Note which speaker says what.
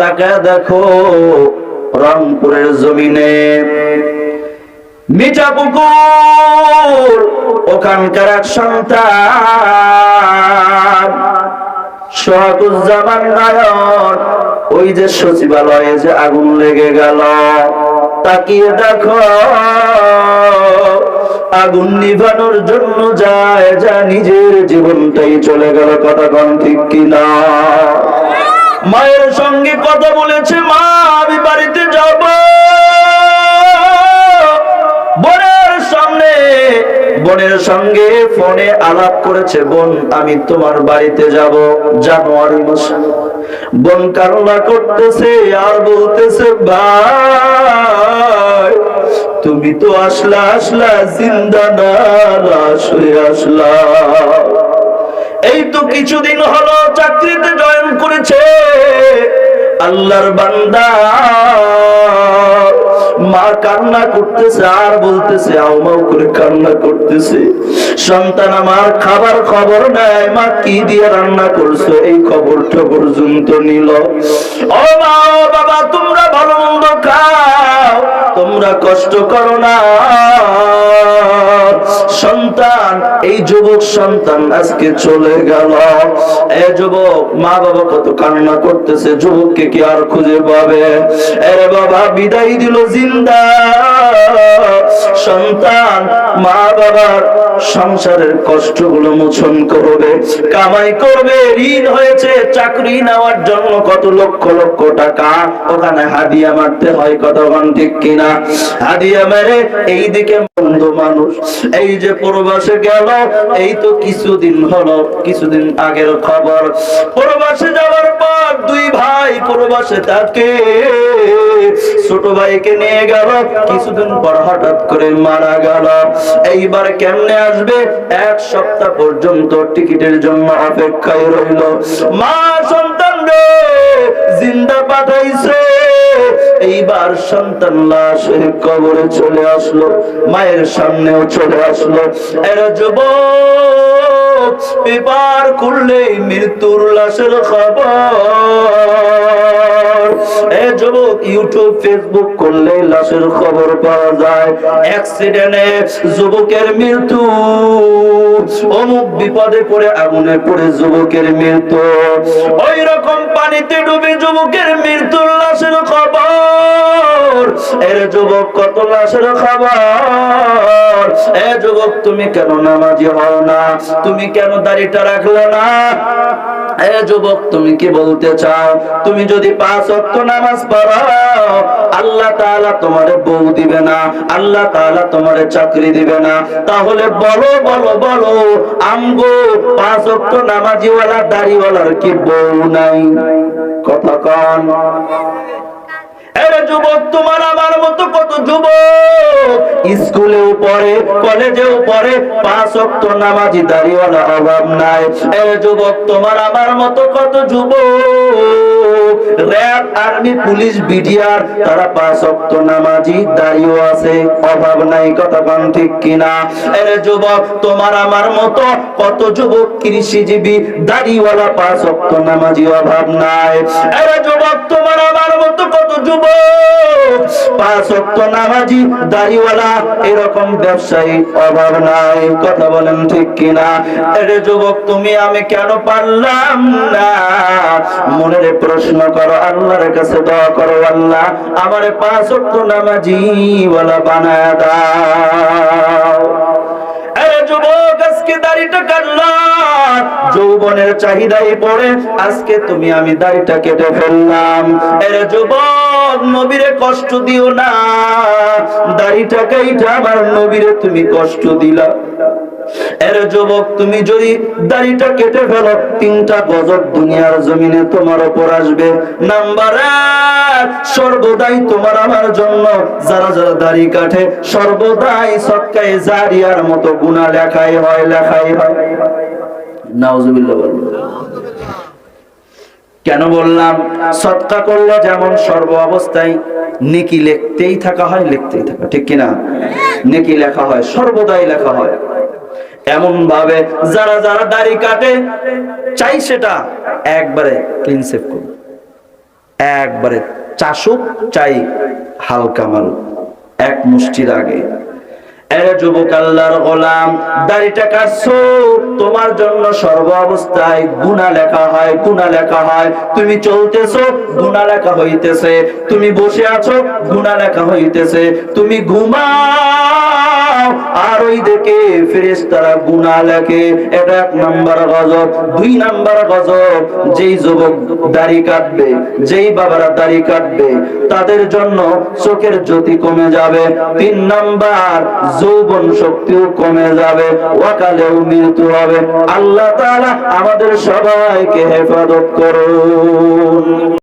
Speaker 1: তাকে দেখো রংপুরের জমিনে। মিঠা পুকুর, ওখানকার এক সন্তান। সোহাগুজ্জামান নায়ক, ওই যে সচিবালয়ে যে আগুন লেগে গেল, তাকিয়ে দেখো। আগুন নিভানোর জন্য যায়, যা নিজের জীবনটাই চলে গেল কথা ঠিক কিনা? মায়ের সঙ্গে কথা বলেছে, মা, আমি বাড়িতে যাব। বোনের সামনে, বোনের সঙ্গে ফোনে আলাপ করেছে, বোন, আমি তোমার বাড়িতে যাব। জানুয়ারি মাসে, বোন কান্না করতেছে আর বলতেছে, ভাই তুমি তো আসলা আসলা জিন্দা না লাশ আসলা। এই তো কিছুদিন হলো চাকরিতে জয়েন করেছে আল্লাহর বান্দা। মা কান্না করতেছে, আর বলতেছে আউমাউ করে কান্না করতেছে। সন্তান আমার খাবার খবর নাই মা কি দিয়ে রান্না করছ? এই খবরটা পর্যন্ত নিল। ও মা বাবা, তোমরা ভালো মন্দ খাও। তোমরা কষ্ট করো না। সন্তান, এই যুবক সন্তান আজকে চলে গেল। এ যুবক মা বাবা কত কান্না করতেছে, যুবককে কি আর খুঁজে পাবে? এর বাবা, বিদায় দিল জিন্দা। সন্তান, মা বাবার সংসারের কষ্টগুলো মোচন করবে, কামাই করবে, ঋণ হয়েছে, চাকরি নেওয়ার জন্য কত লক্ষ লক্ষ টাকা, ওখানে হাদিয়া মারতে হয় কতক্ষণ ঠিক কিনা? হাদিয়া মেরে এইদিকে বন্ধু মানুষ, এই যে প্রবাসে গেল, এই তো কিছুদিন হলো, কিছুদিন আগের খবর। প্রবাসে যাওয়ার পর দুই ভাই প্রবাসে থাকে, ছোট ভাইকে নিয়ে গেল, কিছুদিন পর হঠাৎ করে মারা গেল। এইবার কেমনে আসবে? এক সপ্তাহ পর্যন্ত টিকিটের জন্য অপেক্ষায় রইল। মা সন্তান রে, জিন্দা পাঠাইছে। এইবার সন্তান লাশ কবরে চলে আসলো, মায়ের সামনেও চলে আসলো। এর যুবক পেপার করলেই মৃত্যুর লাশের খবর। ইউটিউব ফেসবুক করলে লাশের খবর পাওয়া যায়। অ্যাক্সিডেন্টে যুবকের মৃত্যু। অমুক বিপদে পড়ে, আগুনে পড়ে যুবকের মৃত্যু। ওই রকম পানিতে ডুবে যুবকের মৃত্যুর লাশের খবর। এর যুবক কত লাশের খবর? এ যুবক, তুমি কেন নামাজি হও না? তুমি কেন দাড়িটা রাখলে না? যুবক, তুমি কি বলতে চাও? তুমি যদি পাঁচ অক্ত নামাজ পড়ো, আল্লাহ তাআলা তোমারে বউ দিবে না, আল্লাহ তাআলা তোমারে চাকরি দিবে না। তাহলে বলো বলো বলো, আমগো পাঁচ অক্ত নামাজিওয়ালা, দাড়িওয়ালার কি বউ নাই? কথা কন। অভাব নাই। তারা পাঁচ নামাজি আছে, অভাব নাই, কথা কন ঠিক কিনা? যুবক, তোমার আমার মতো কত যুবক কৃষিজীবী, দাড়িওয়ালা পাঁচ অক্ট নামাজি অভাব নাই। এরে যুবক, তোমার পাঁচ অক্ট নামাজি দাড়িওয়ালা, এরকম ব্যবসায়ী অভাব নাই। কথা বলেন ঠিক কিনা? এরে যুবক, তুমি আমি কেন পারলাম না? মনের প্রশ্ন করো, আল্লাহর কাছে দোয়া করো, আল্লাহ আমার পাঁচ অক্ট নামাজি ওয়ালা বানায় দাও। এরে যুবক, আজকে দাড়িটা কাটলাম। যৌবনের চাহিদাই পড়ে, আজকে তুমি আমি দাড়িটা কেটে ফেললাম। এরে যুবক নবীরে কষ্ট দিও না, দাড়িটা কাইটা আমার নবীরে তুমি কষ্ট দিলা। এর যুবক, তুমি যদি দাড়িটা কেটে ফেলো, তিনটা গজব দুনিয়ার জমিনে তোমার উপর আসবে। নাম্বার সর্বদাই তোমার আমার জন্য, যারা যারা দাড়ি কাটে, সর্বদাই সৎকায় জারিয়ার মতো গুণা লেখাই হয় লেখাই হয়। কেন বললাম? সৎকা করলে যেমন সর্ব অবস্থায় নেকি লিখতেই থাকা হয়, লিখতেই থাকা। ঠিক কিনা? নেকি লেখা হয়, সর্বদাই লেখা হয়। এমন ভাবে যারা যারা দাড়ি কাটে, চাই সেটা একবারে ক্লিন সেভ করুন একবারে চাষুক চাই হালকা মারুক। এক মুষ্টির আগে। যুবক আল্লাহর গোলাম দাড়িটা কাটছো তোমার জন্য সর্ব অবস্থায় গুণা লেখা হয়, গুণা লেখা হয়। তুমি চলতেছো, গুণা লেখা হইতেছে। তুমি বসে আছো, গুণা লেখা হইতেছে। তুমি ঘুমাও, আর ওই দেখে গুণা লেখে। এটা এক নাম্বার গজব। দুই নাম্বার গজব, যেই যুবক দাড়ি কাটবে, যেই বাবারা দাড়ি কাটবে, তাদের জন্য চোখের জ্যোতি কমে যাবে। তিন নাম্বার যৌবন শক্তিও কমে যাবে ওয়াকালেও মৃত্যু হবে। আল্লাহ তাআলা আমাদের সবাইকে হেফাজত করুন।